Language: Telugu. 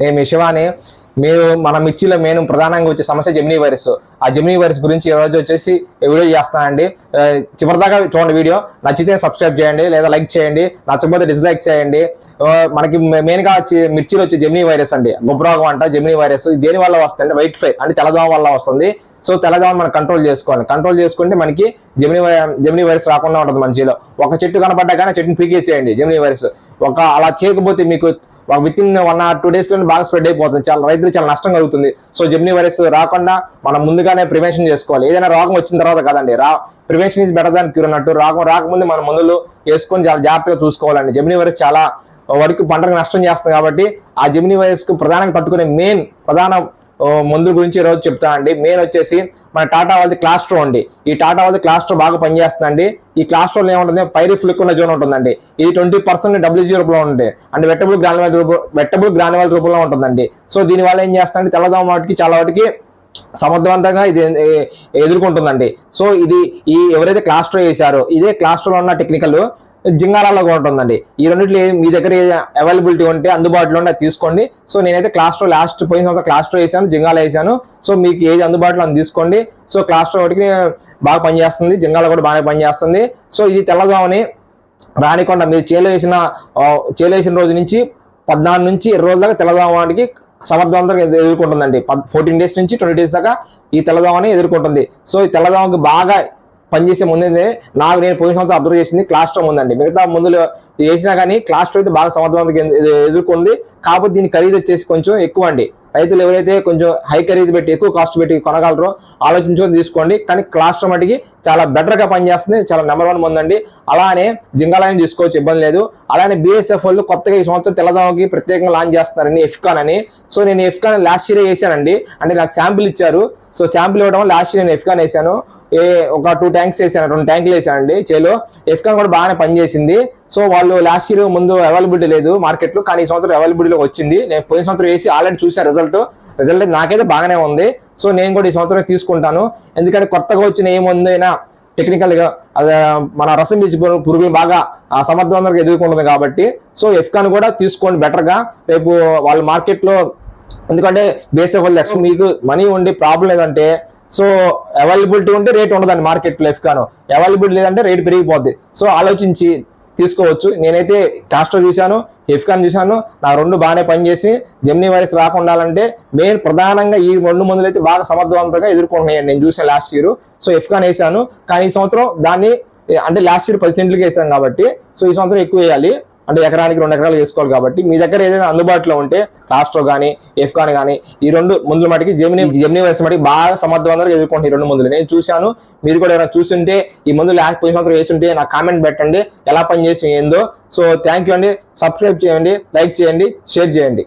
నేను శివాని మీరు మన మిర్చిలో మెయిన్ ప్రధానంగా వచ్చే సమస్య జెమినీ వైరస్. ఆ జెమినీ వైరస్ గురించి ఈ రోజు వచ్చేసి వీడియో చేస్తానండి. చివరిదాకా చూడండి వీడియో. నచ్చితే సబ్స్క్రైబ్ చేయండి లేదా లైక్ చేయండి. నచ్చకపోతే డిస్లైక్ చేయండి. మనకి మెయిన్గా వచ్చి మిర్చిలో వచ్చే జెమినీ వైరస్ అండి. గుబ్రాగం అంట జెమినీ వైరస్. దేని వల్ల వస్తుంది అంటే వైట్ ఫ్లై అంటే తెల్లదోమ వల్ల వస్తుంది. సో తెల్లదోమ మనం కంట్రోల్ చేసుకోవాలి. కంట్రోల్ చేసుకుంటే మనకి జెమినీ జెమినీ వైరస్ రాకుండా ఉంటుంది మంచిలో ఒక చెట్టు కనపడ్డా కానీ చెట్టుని పీకేసేయండి జెమినీ వైరస్. ఒక అలా చేయకపోతే మీకు within one or two డేస్లో బాగా స్ప్రెడ్ అయిపోతుంది. చాలా రైతులు చాలా నష్టం కలుగుతుంది. సో జెమినీ వైరస్ రాకుండా మనం ముందుగానే ప్రివెన్షన్ చేసుకోవాలి. ఏదైనా రోగం వచ్చిన తర్వాత కదండి రా prevention is better than cure అన్నట్టు. రోగం రాకముందు మన మందులు వేసుకొని చాలా జాగ్రత్తగా చూసుకోవాలండి. జెమినీ వైరస్ చాలా వరకు పంటకు నష్టం చేస్తుంది కాబట్టి ఆ జెమినీ వైరస్కు ప్రధానంగా తట్టుకునే మెయిన్ ప్రధాన మందుల గురించి ఈరోజు చెప్తా అండి. మెయిన్ వచ్చేసి మన టాటా వాళ్ళది క్లాస్ట్రో అండి. ఈ టాటా వాళ్ళది క్లాస్ట్రో బాగా పనిచేస్తుందండి. ఈ క్లాస్ట్రోలో ఏముంటుంది? పైరిఫ్లిక్ ఉన్న జోన్ ఉంటుందండి. ఇది ట్వంటీ పర్సెంట్ డబ్ల్యూజీ రూపంలో ఉంటుంది అంటే వెట్టబుల్ గ్రాన్యువల్ రూపం వెట్టబుల్ గ్రానువల్ రూపంలో ఉంటుందండి. సో దీని వల్ల ఏం చేస్తుందంటే తెల్లదోమ వాటికి చాలా వాటికి సమర్థవంతంగా ఇది ఎదుర్కొంటుందండి. సో ఇది ఈ ఎవరైతే క్లాస్ట్రో వేసారో ఇదే క్లాస్ట్రోలో ఉన్న టెక్నికల్ జింగారాలో కూడా ఉంటుందండి. ఈ రెండిట్లో మీ దగ్గర అవైలబిలిటీ ఉంటే అందుబాటులో ఉంటే తీసుకోండి. సో నేనైతే క్లాస్ట్రో లాస్ట్ పోయిన సంవత్సరం క్లాస్ట్రో వేసాను జింగాల వేసాను. సో మీకు ఏది అందుబాటులో అది తీసుకోండి. సో క్లాస్ట్రో ఒకటికి బాగా పనిచేస్తుంది. జింగాలో కూడా బాగానే పనిచేస్తుంది. సో ఇది తెల్లదోమని రానికొండ మీరు చేలో వేసిన చేలో వేసిన రోజు నుంచి పద్నాలుగు నుంచి ఇరవై రోజుల దాకా తెల్లదోమకి సమర్థవంతంగా ఎదుర్కొంటుందండి. ఫోర్టీన్ డేస్ నుంచి ట్వంటీ డేస్ దాకా ఈ తెల్లదోమని ఎదుర్కొంటుంది. సో ఈ తెల్లదోమకి బాగా పనిచేసే ముందే నాకు నేను పోయిన సంవత్సరం అబ్జర్వ్ చేసింది క్లాస్ట్రోమ్ ఉందండి. మిగతా మందులు వేసినా కానీ క్లాస్టర్ అయితే బాగా సమర్థవంతంగా ఎదుర్కొంది. కాకపోతే దీని ఖరీదు వచ్చేసి కొంచెం ఎక్కువ అండి. రైతులు ఎవరైతే కొంచెం హై ఖరీదు పెట్టి ఎక్కువ కాస్ట్ పెట్టి కొనగలరో ఆలోచించుకొని తీసుకోండి. కానీ క్లాస్ట్రో మటుకి చాలా బెటర్గా పనిచేస్తుంది. చాలా నెంబర్ వన్ ఉందండి అలానే జింగాలని తీసుకోవచ్చు ఇబ్బంది లేదు. అలానే బిఎస్ఎఫ్ వాళ్ళు కొత్తగా ఈ సంవత్సరం తెల్లదామకి ప్రత్యేకంగా లాంచ్ చేస్తున్నారని ఎఫ్కాన్ అని. సో నేను ఎఫ్కాన్ లాస్ట్ ఇయర్ వేసానండి అంటే నాకు శాంపిల్ ఇచ్చారు. సో శాంపిల్ ఇవ్వడం లాస్ట్ ఇయర్ నేను ఎఫ్కాన్ వేసాను ఏ ఒక టూ ట్యాంక్స్ వేసాను రెండు ట్యాంకులు వేసానండి. చేలో ఎఫ్కాన్ కూడా బాగానే పనిచేసింది. సో వాళ్ళు లాస్ట్ ఇయర్ ముందు అవైలబిలిటీ లేదు మార్కెట్లో కానీ ఈ సంవత్సరం అవైలబిలిటీలో వచ్చింది. నేను పోయిన సంవత్సరం వేసి ఆల్రెడీ చూసాను రిజల్ట్ రిజల్ట్ నాకైతే బాగానే ఉంది. సో నేను కూడా ఈ సంవత్సరం తీసుకుంటాను. ఎందుకంటే కొత్తగా వచ్చిన ఏముందైనా టెక్నికల్గా అది మన రసం బీచ్ పురుగులు బాగా ఆ, సమర్థవంతంగా ఎదుర్కొంటుంది కాబట్టి. సో ఎఫ్కాన్ కూడా తీసుకోండి బెటర్గా రేపు వాళ్ళ మార్కెట్లో ఎందుకంటే బేస్ వాళ్ళు ఎక్స్ట్రా మీకు మనీ ఉండి ప్రాబ్లం లేదంటే సో అవైలబిలిటీ ఉంటే రేట్ ఉండదండి మార్కెట్లో ఎఫ్కాన్ అవైలబిలిటీ లేదంటే రేట్ పెరిగిపోద్ది. సో ఆలోచించి తీసుకోవచ్చు. నేనైతే కాస్ట్రో చూశాను ఎఫ్కాన్ చూశాను. నా రెండు బాగానే పనిచేసి జెమ్నీ వైరస్ రాకుండా ఉండాలంటే మెయిన్ ప్రధానంగా ఈ రెండు మందులు అయితే బాగా సమర్థవంతంగా ఎదుర్కొంటున్నాయండి. నేను చూసాను లాస్ట్ ఇయర్ సో ఎఫ్కాన్ వేసాను. కానీ ఈ సంవత్సరం దాన్ని అంటే లాస్ట్ ఇయర్ పది సెంట్లకి వేసాను కాబట్టి సో ఈ సంవత్సరం ఎక్కువ వేయాలి. అంటే ఎకరానికి రెండు ఎకరాలు వేసుకోవాలి కాబట్టి మీ దగ్గర ఏదైనా అందుబాటులో ఉంటే రాష్ట్రో కానీ ఎఫ్కాన్ కానీ ఈ రెండు ముందుల మటుకి జమిని జమిని వైరస్ మటుకి బాగా సమర్థవంతంగా ఎదుర్కొంటాయి ఈ రెండు మందులు. నేను చూశాను మీరు కూడా ఏమైనా చూసుంటే ఈ మందులు లాస్ట్ పోయిన సంవత్సరం వేస్తుంటే నాకు కామెంట్ పెట్టండి ఎలా పనిచేసి ఏందో. సో థ్యాంక్ యూ అండి. సబ్స్క్రైబ్ చేయండి లైక్ చేయండి షేర్ చేయండి.